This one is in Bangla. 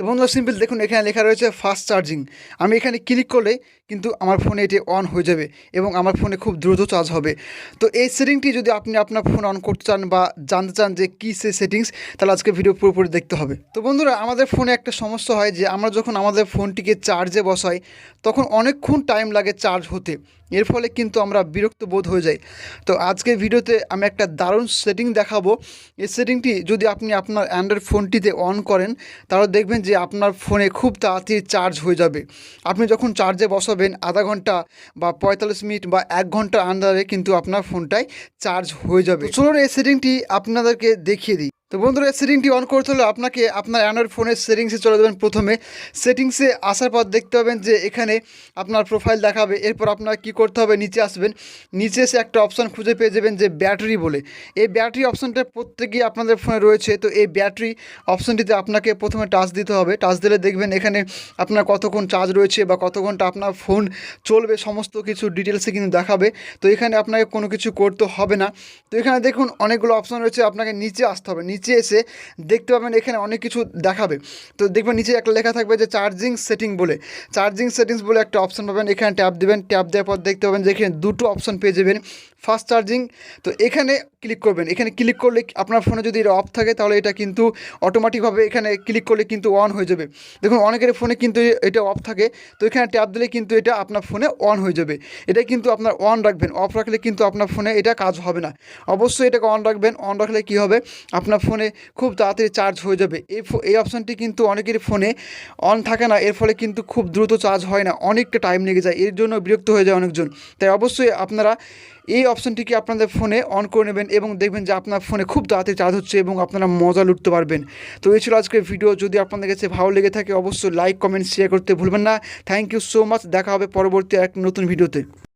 তো বন্ধুরা সিম্পল দেখুন, এখানে লেখা রয়েছে ফাস্ট চার্জিং আমি এখানে ক্লিক করলে কিন্তু আমার ফোনে এটি অন হয়ে যাবে এবং আমার ফোনে খুব দ্রুত চার্জ হবে। তো এই সেটিংটি যদি আপনি আপনার ফোন অন করতে চান বা জানতে চান যে কী সে সেটিংস তাহলে আজকে ভিডিও পুরোপুরি দেখতে হবে। তো বন্ধুরা, আমাদের ফোনে একটা সমস্যা হয় যে আমরা যখন আমাদের ফোনটিকে চার্জে বসাই, তখন অনেকক্ষণ টাইম লাগে চার্জ হতে। এর ফলে কিন্তু আমরা বিরক্ত বোধ হয়ে যাই। তো আজকের ভিডিওতে আমি একটা দারুণ সেটিং দেখাবো। এই সেটিংটি যদি আপনি আপনার অ্যান্ড্রয়েড ফোনটিতে অন করেন, তাহলে দেখবেন যে আপনার ফোনে খুব তাড়াতাড়ি চার্জ হয়ে যাবে। আপনি যখন চার্জে বসাবেন, আধা ঘণ্টা বা পঁয়তাল্লিশ মিনিট বা এক ঘণ্টা আন্ডারে কিন্তু আপনার ফোনটায় চার্জ হয়ে যাবে। চলুন এই সেটিংটি আপনাদেরকে দেখিয়ে দিই। তো বন্ধুরা সেটিংটি অন করতে হলে আপনাকে আপনার অ্যান্ড্রয়েড ফোনের সেটিংসে চলে যাবেন প্রথমে। সেটিংসে আসার পর দেখতে পাবেন যে এখানে আপনার প্রোফাইল দেখাবে, এরপর আপনার কি করতে হবে, নিচে আসবেন। নিচে এসে একটা অপশান খুঁজে পেয়ে যাবেন যে ব্যাটারি বলে। এই ব্যাটারি অপশানটা প্রত্যেকেই আপনাদের ফোনে রয়েছে, তো এই ব্যাটারি অপশানটিতে আপনাকে প্রথমে টাচ দিতে হবে। টাচ দিলে দেখবেন এখানে আপনার কতক্ষণ চার্জ রয়েছে বা কত ঘণ্টা আপনার ফোন চলবে, সমস্ত কিছু ডিটেলসে কিন্তু দেখাবে। তো এখানে আপনাকে কোনো কিছু করতে হবে না। তো এখানে দেখুন, অনেকগুলো অপশান রয়েছে, আপনাকে নিচে আসতে হবে। নিচে এসে দেখতে পাবেন এখানে অনেক কিছু দেখাবে। তো দেখবেন নিচে একটা লেখা থাকবে যে চার্জিং সেটিং বলে। চার্জিং সেটিংস বলে একটা অপশান পাবেন, এখানে ট্যাপ দেবেন ট্যাপ দেওয়ার পর দেখতে পাবেন যে এখানে দুটো অপশান পেয়ে যাবেন। ফাস্ট চার্জিং তো এখানে ক্লিক করবেন। এখানে ক্লিক করলে আপনার ফোনে যদি এটা অফ থাকে তাহলে এটা কিন্তু অটোমেটিকভাবে এখানে ক্লিক করলে কিন্তু অন হয়ে যাবে। দেখুন, অনেকের ফোনে কিন্তু এটা অফ থাকে। তো এখানে ট্যাপ দিলে কিন্তু এটা আপনার ফোনে অন হয়ে যাবে। এটা কিন্তু আপনার অন রাখবেন। অফ রাখলে কিন্তু আপনার ফোনে এটা কাজ হবে না। অবশ্যই এটাকে অন রাখবেন। অন রাখলে কী হবে? আপনার ফোনে খুব তাড়াতাড়ি চার্জ হয়ে যাবে। এই এই অপশানটি কিন্তু অনেকের ফোনে অন থাকে না, এর ফলে কিন্তু খুব দ্রুত চার্জ হয় না, অনেকটা টাইম লেগে যায়, এর জন্য বিরক্ত হয়ে যায় অনেকজন। তাই অবশ্যই আপনারা এই অপশানটিকে আপনাদের ফোনে অন করে নেবেন এবং দেখবেন যে আপনার ফোনে খুব তাড়াতাড়ি চার্জ হচ্ছে এবং আপনারা মজা লুটতে পারবেন। তো এই ছিল আজকের ভিডিও যদি আপনাদের কাছে ভালো লেগে থাকে অবশ্যই লাইক কমেন্ট শেয়ার করতে ভুলবেন না। থ্যাংক ইউ সো মাচ দেখা হবে পরবর্তী এক নতুন ভিডিওতে